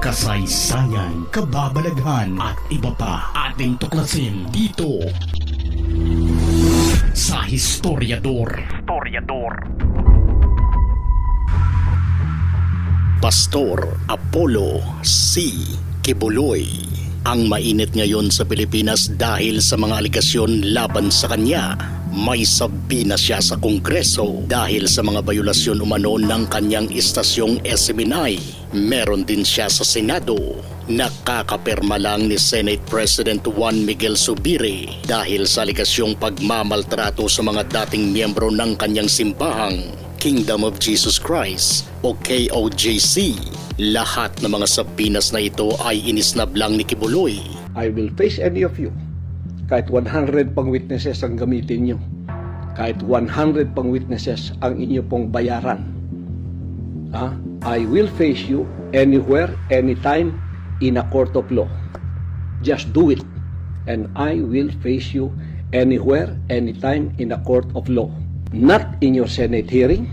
kasaysayan, kababalaghan at iba pa ating tuklasin dito sa Historiador. Historiador. Pastor Apollo C. Kibuloy ang mainit ngayon sa Pilipinas dahil sa mga aligasyon laban sa kanya. May sabi na siya sa Kongreso dahil sa mga bayulasyon umano ng kanyang istasyong SMNI. Meron din siya sa Senado. Nakakapirma lang ni Senate President Juan Miguel Subiri dahil sa aligasyong pagmamaltrato sa mga dating miyembro ng kanyang simbahang Kingdom of Jesus Christ o KOJC. Lahat ng mga sabinas na ito ay inisnab lang ni Kibuloy. I will face any of you. Kahit 100 pang witnesses ang gamitin nyo. Kahit 100 pang witnesses ang inyo pong bayaran. Ah, I will face you anywhere, anytime, in a court of law. Just do it. And I will face you anywhere, anytime, in a court of law. Not in your Senate hearing,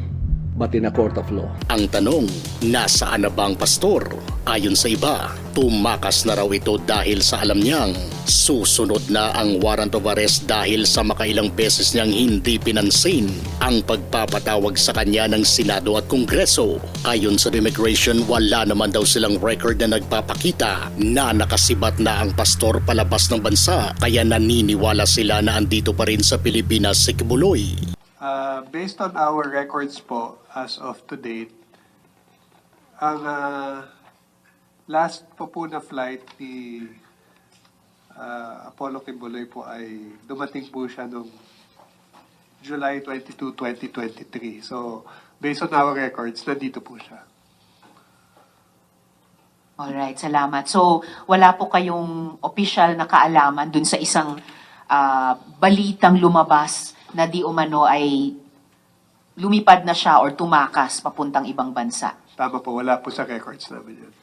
but in a court of law. Ang tanong, nasaan na ba ang pastor? Ayon sa iba, tumakas na raw ito dahil sa alam niyang susunod na ang warrant of arrest dahil sa makailang beses niyang hindi pinansin ang pagpapatawag sa kanya ng Senado at Kongreso. Ayon sa immigration, wala naman daw silang record na nagpapakita na nakasibat na ang pastor palabas ng bansa kaya naniniwala sila na andito pa rin sa Pilipinas si Kibuloy. Uh, based on our records po, as of to date, ang uh, last po po na flight ni uh, Apollo Kibuloy po ay dumating po siya noong July 22, 2023. So, based on our records, nandito po siya. Alright, salamat. So, wala po kayong official na kaalaman dun sa isang ah, balitang lumabas na di umano ay lumipad na siya or tumakas papuntang ibang bansa. Tama po, wala po sa records namin yun.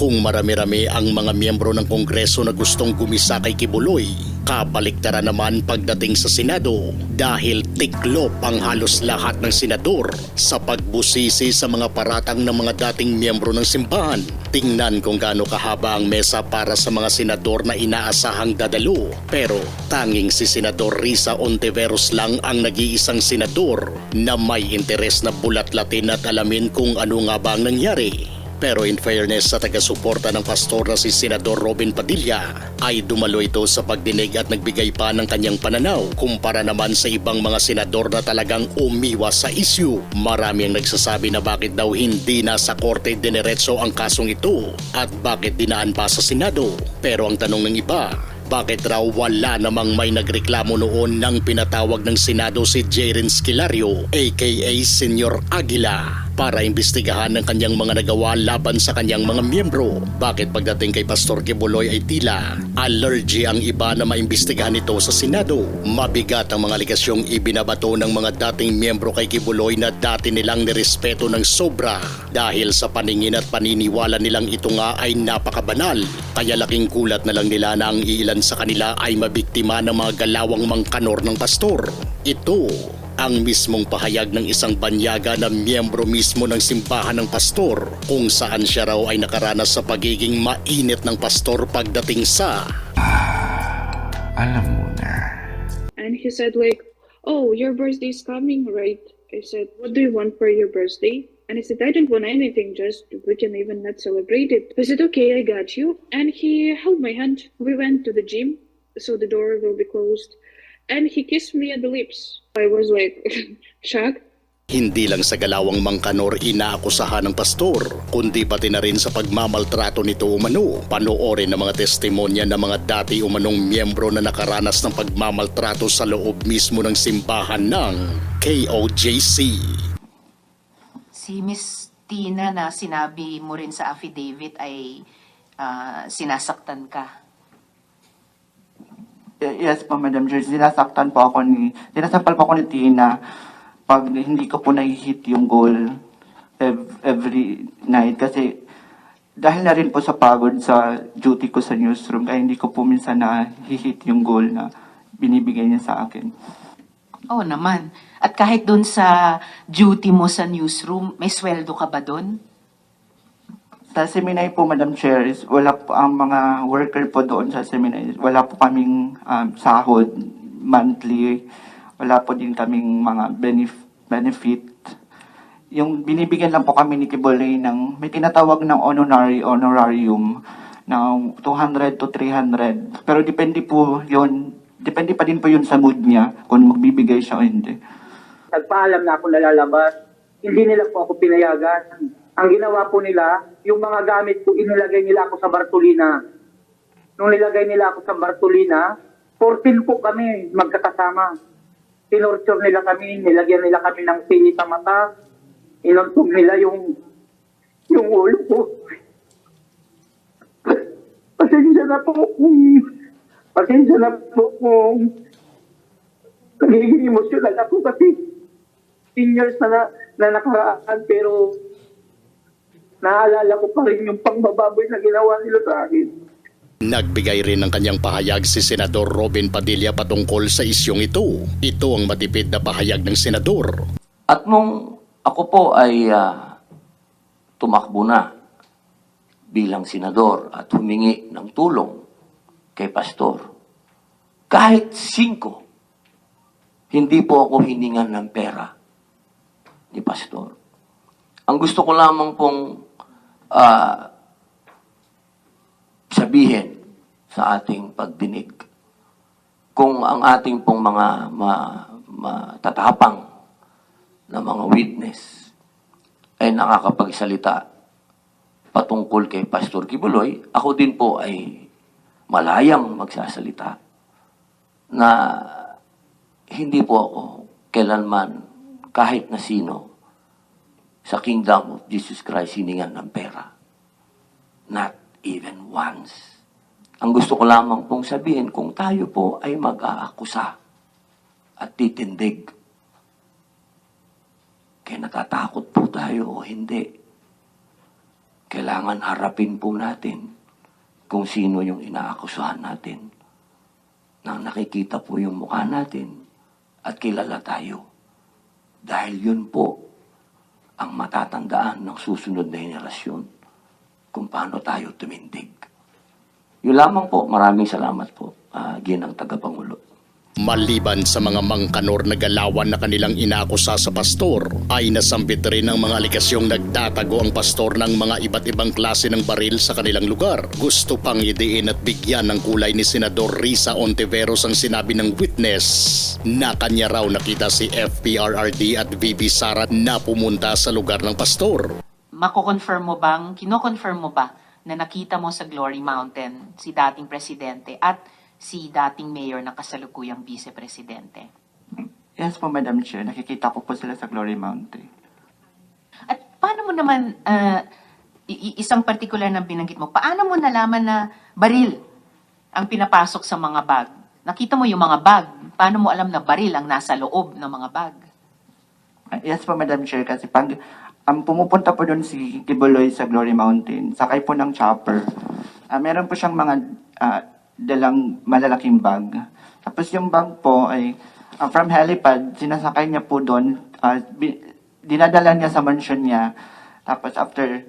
Kung marami-rami ang mga miyembro ng Kongreso na gustong gumisa kay Kibuloy, kabaliktaran naman pagdating sa Senado dahil tiklop ang halos lahat ng senador sa pagbusisi sa mga paratang ng mga dating miyembro ng simbahan. Tingnan kung gaano kahaba ang mesa para sa mga senador na inaasahang dadalo. Pero tanging si Senador Risa Ontiveros lang ang nag-iisang senador na may interes na bulat-latin at alamin kung ano nga ba ang nangyari. Pero in fairness sa taga-suporta ng pastor na si Senador Robin Padilla ay dumalo ito sa pagdinig at nagbigay pa ng kanyang pananaw kumpara naman sa ibang mga senador na talagang umiwas sa issue. Marami ang nagsasabi na bakit daw hindi na sa korte dineretso ang kasong ito at bakit dinaan pa sa Senado. Pero ang tanong ng iba, bakit raw wala namang may nagreklamo noon nang pinatawag ng Senado si Jaren Skilario aka Senyor Aguila para imbestigahan ng kanyang mga nagawa laban sa kanyang mga miyembro. Bakit pagdating kay Pastor Kibuloy ay tila allergy ang iba na maimbestigahan ito sa Senado? Mabigat ang mga ligasyong ibinabato ng mga dating miyembro kay Kibuloy na dati nilang nirespeto ng sobra dahil sa paningin at paniniwala nilang ito nga ay napakabanal. Kaya laking kulat na lang nila na ang iilan sa kanila ay mabiktima ng mga galawang mangkanor ng pastor. Ito ang mismong pahayag ng isang banyaga na miyembro mismo ng simbahan ng pastor kung saan siya raw ay nakaranas sa pagiging mainit ng pastor pagdating sa Alam mo na. And he said like, "Oh, your birthday is coming, right?" I said, "What do you want for your birthday?" And he said, "I don't want anything. Just we can even not celebrate it." I said, "Okay, I got you." And he held my hand. We went to the gym, so the door will be closed, and he kissed me at the lips. I was like shocked. hindi lang sa galawang mangkanor inaakusahan ng pastor, kundi pati na rin sa pagmamaltrato nito umano. Panoorin ng mga testimonya ng mga dati umanong miyembro na nakaranas ng pagmamaltrato sa loob mismo ng simbahan ng KOJC. Si Miss Tina na sinabi mo rin sa affidavit ay ah, sinasaktan ka. Yes po, Madam Judge. Sinasaktan po ako ni, sinasampal po ako ni Tina pag hindi ko po nahihit yung goal ev- every night. Kasi dahil na rin po sa pagod sa duty ko sa newsroom, kaya hindi ko po minsan nahihit yung goal na binibigay niya sa akin. Oo naman. At kahit doon sa duty mo sa newsroom, may sweldo ka ba doon? Sa seminary po, Madam Chair, is wala po ang mga worker po doon sa seminary. Wala po kaming um, sahod monthly. Wala po din kaming mga benef- benefit. Yung binibigyan lang po kami ni Kibolay ng, may tinatawag ng honorary honorarium ng 200 to 300. Pero depende po yun, depende pa din po yun sa mood niya kung magbibigay siya o hindi. nagpaalam na ako na lalabas. Hindi nila po ako pinayagan. Ang ginawa po nila, yung mga gamit ko, inilagay nila ako sa Bartolina. Nung nilagay nila ako sa Bartolina, 14 po kami magkakasama. Tinorture nila kami, nilagyan nila kami ng sili sa mata, inuntog nila yung yung ulo ko. Pasensya na po kung pasensya na po kung nagiging emosyonal ako kasi 10 years na, na, na nakaraan pero naalala ko pa rin yung pangbababoy na ginawa nila sa akin. Nagbigay rin ng kanyang pahayag si Senador Robin Padilla patungkol sa isyong ito. Ito ang matipid na pahayag ng senador. At nung ako po ay ah, tumakbo na bilang senador at humingi ng tulong kay pastor, kahit singko, hindi po ako hiningan ng pera ni pastor. Ang gusto ko lamang pong ah, sabihin sa ating pagdinig. Kung ang ating pong mga ma, matatapang na mga witness ay nakakapagsalita patungkol kay Pastor Kibuloy, ako din po ay malayang magsasalita na hindi po ako kailanman kahit na sino sa kingdom of Jesus Christ hiningan ng pera. Not even once. Ang gusto ko lamang pong sabihin, kung tayo po ay mag-aakusa at titindig, kaya natatakot po tayo o hindi, kailangan harapin po natin kung sino yung inaakusahan natin. Nang nakikita po yung mukha natin at kilala tayo. Dahil yun po ang matatandaan ng susunod na henerasyon kung paano tayo tumindig. Yun lamang po. Maraming salamat po, uh, Ginang Tagapangulo. Maliban sa mga mangkanor na galawan na kanilang inakusa sa pastor, ay nasambit rin ang mga alikasyong nagtatago ang pastor ng mga iba't ibang klase ng baril sa kanilang lugar. Gusto pang idiin at bigyan ng kulay ni Senador Risa Ontiveros ang sinabi ng witness na kanya raw nakita si FPRRD at VP Sara na pumunta sa lugar ng pastor. Mako-confirm mo bang, kino-confirm mo ba na nakita mo sa Glory Mountain si dating presidente at si dating mayor ng kasalukuyang vice-presidente? Yes po, Madam Chair. Nakikita ko po sila sa Glory Mountain. At paano mo naman, ah, i- isang particular na binanggit mo, paano mo nalaman na baril ang pinapasok sa mga bag? Nakita mo yung mga bag, paano mo alam na baril ang nasa loob ng mga bag? Uh, Yes po, Madam Chair. Kasi pag um, pumupunta po doon si Kibuloy sa Glory Mountain, sakay po ng chopper, ah, meron po siyang mga ah, dalang malalaking bag. Tapos yung bag po ay ah, from helipad, sinasakay niya po doon, bi- dinadala niya sa mansion niya. Tapos after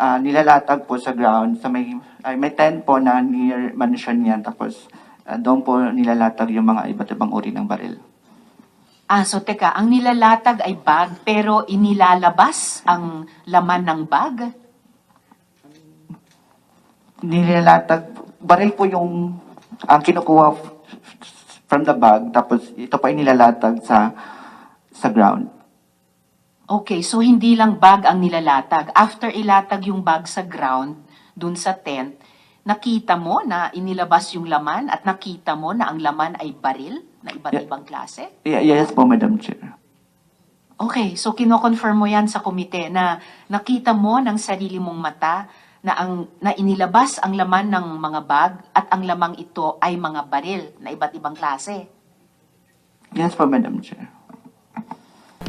ah, nilalatag po sa ground, sa may, ay, may tent po na near mansion niya. Tapos ah, doon po nilalatag yung mga iba't ibang uri ng baril. Ah, so teka, ang nilalatag ay bag pero inilalabas ang laman ng bag? nilalatag, baril po yung ang kinukuha f- f- from the bag, tapos ito pa inilalatag sa sa ground. Okay, so hindi lang bag ang nilalatag. After ilatag yung bag sa ground, dun sa tent, nakita mo na inilabas yung laman at nakita mo na ang laman ay baril na iba't Yeah. ibang klase? Y- yes po, Madam Chair. Okay, so kino-confirm mo yan sa komite na nakita mo ng sarili mong mata na ang na inilabas ang laman ng mga bag at ang lamang ito ay mga baril na iba't ibang klase. Yes po, Madam Chair.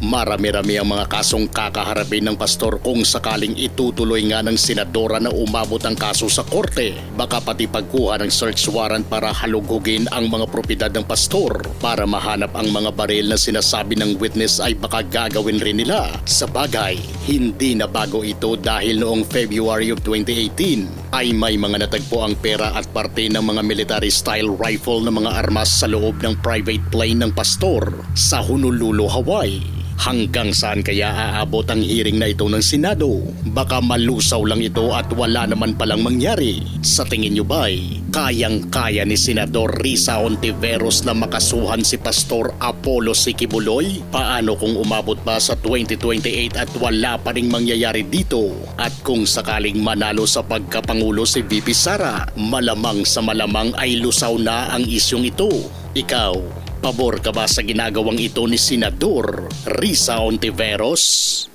Marami-rami ang mga kasong kakaharapin ng pastor kung sakaling itutuloy nga ng senadora na umabot ang kaso sa korte. Baka pati pagkuha ng search warrant para halugugin ang mga propiedad ng pastor para mahanap ang mga baril na sinasabi ng witness ay baka gagawin rin nila. Sa bagay, hindi na bago ito dahil noong February of 2018 ay may mga natagpo ang pera at parte ng mga military style rifle na mga armas sa loob ng private plane ng pastor sa Honolulu, Hawaii. Hanggang saan kaya aabot ang hearing na ito ng Senado? Baka malusaw lang ito at wala naman palang mangyari. Sa tingin nyo ba'y kayang-kaya ni Senador Risa Ontiveros na makasuhan si Pastor Apollo Sikibuloy? Paano kung umabot pa sa 2028 at wala pa ring mangyayari dito? At kung sakaling manalo sa pagkapangulo si VP Sara, malamang sa malamang ay lusaw na ang isyong ito. Ikaw, Pabor ka ba sa ginagawang ito ni Senador Risa Ontiveros?